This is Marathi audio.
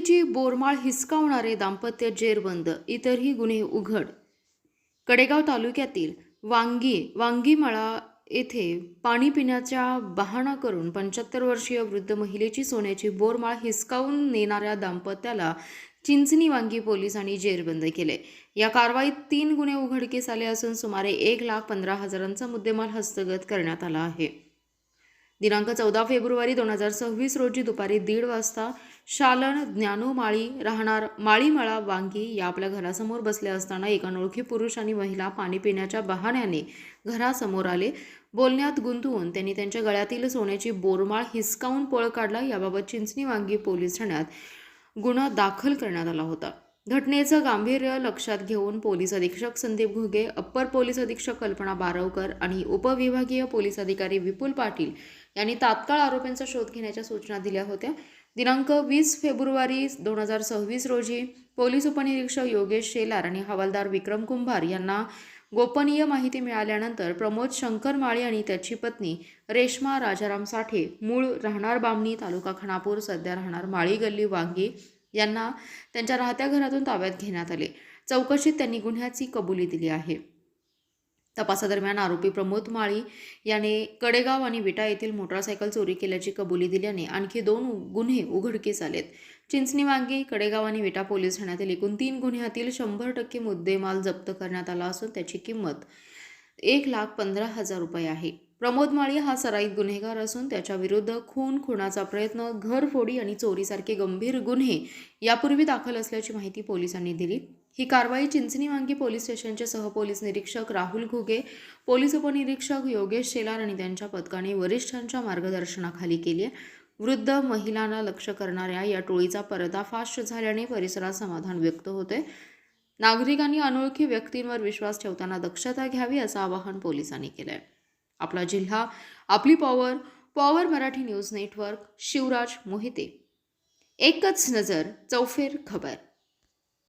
मुलीची बोरमाळ हिसकावणारे दाम्पत्य जेरबंद इतरही गुन्हे उघड. कडेगाव तालुक्यातील वांगी वांगीमळा येथे पाणी पिण्याच्या बहाणा करून पंच्याहत्तर वर्षीय वृद्ध महिलेची सोन्याची बोरमाळ हिसकावून नेणाऱ्या दाम्पत्याला चिंचणी वांगी पोलिसांनी जेरबंद केले. या कारवाईत तीन गुन्हे उघडकीस आले असून सुमारे एक लाख पंधरा हजारांचा मुद्देमाल हस्तगत करण्यात आला आहे. दिनांक चौदा फेब्रुवारी दोन हजार सव्वीस रोजी दुपारी दीड वाजता शालन ज्ञानू माळी राहणार माळीमळा वांगी या आपल्या घरासमोर बसले असताना एक अनोळखी पुरुष आणि महिला पाणी पिण्याच्या बहाण्याने घरासमोर आले. बोलण्यात गुंतवून त्यांनी त्यांच्या गळ्यातील सोन्याची बोरमाळ हिसकावून पळ काढला. याबाबत चिंचणी वांगी पोलीस ठाण्यात गुन्हा दाखल करण्यात आला होता. घटनेचं गांभीर्य लक्षात घेऊन पोलीस अधीक्षक संदीप घुगे अप्पर पोलीस अधीक्षक कल्पना बारवकर आणि उपविभागीय पोलीस अधिकारी विपुल पाटील यांनी तात्काळ आरोपींचा शोध घेण्याच्या सूचना दिल्या होत्या. दिनांक वीस फेब्रुवारी दोन हजार सव्वीस रोजी पोलीस उपनिरीक्षक योगेश शेलार आणि हवालदार विक्रम कुंभार यांना गोपनीय माहिती मिळाल्यानंतर प्रमोद शंकर माळी आणि त्याची पत्नी रेश्मा राजाराम साठे मूळ राहणार बामणी तालुका खानापूर सध्या राहणार माळी गल्ली वांगी यांना त्यांच्या राहत्या घरातून ताब्यात घेण्यात आले. चौकशीत त्यांनी गुन्ह्याची कबुली दिली आहे. तपासादरम्यान आरोपी प्रमोद माळी याने कडेगाव आणि विटा येथील मोटारसायकल चोरी केल्याची कबुली दिल्याने आणखी दोन गुन्हे उघडकीस आलेत. चिंचणी वांगी कडेगाव आणि विटा पोलीस ठाण्यातील एकूण तीन गुन्ह्यातील शंभर टक्के मुद्देमाल जप्त करण्यात आला असून त्याची किंमत एक लाख पंधरा हजार रुपये आहे. प्रमोद माळी हा सराईत गुन्हेगार असून त्याच्या विरुद्ध खून खुनाचा प्रयत्न घरफोडी आणि चोरीसारखे गंभीर गुन्हे यापूर्वी दाखल असल्याची माहिती पोलिसांनी दिली. ही कारवाई चिंचणी वांगी पोलीस स्टेशनचे सहपोलीस निरीक्षक राहुल घुगे पोलीस उपनिरीक्षक योगेश शेलार आणि त्यांच्या पथकाने वरिष्ठांच्या मार्गदर्शनाखाली केली आहे. वृद्ध महिलांना लक्ष करणाऱ्या या टोळीचा पर्दाफाश झाल्याने परिसरात समाधान व्यक्त होते. नागरिकांनी अनोळखी व्यक्तींवर विश्वास ठेवताना दक्षता घ्यावी असं आवाहन पोलिसांनी केलं आहे आपला जिल्हा आपली power power Marathi news network Shivraj Mohite. एकच नजर चौफेर खबर.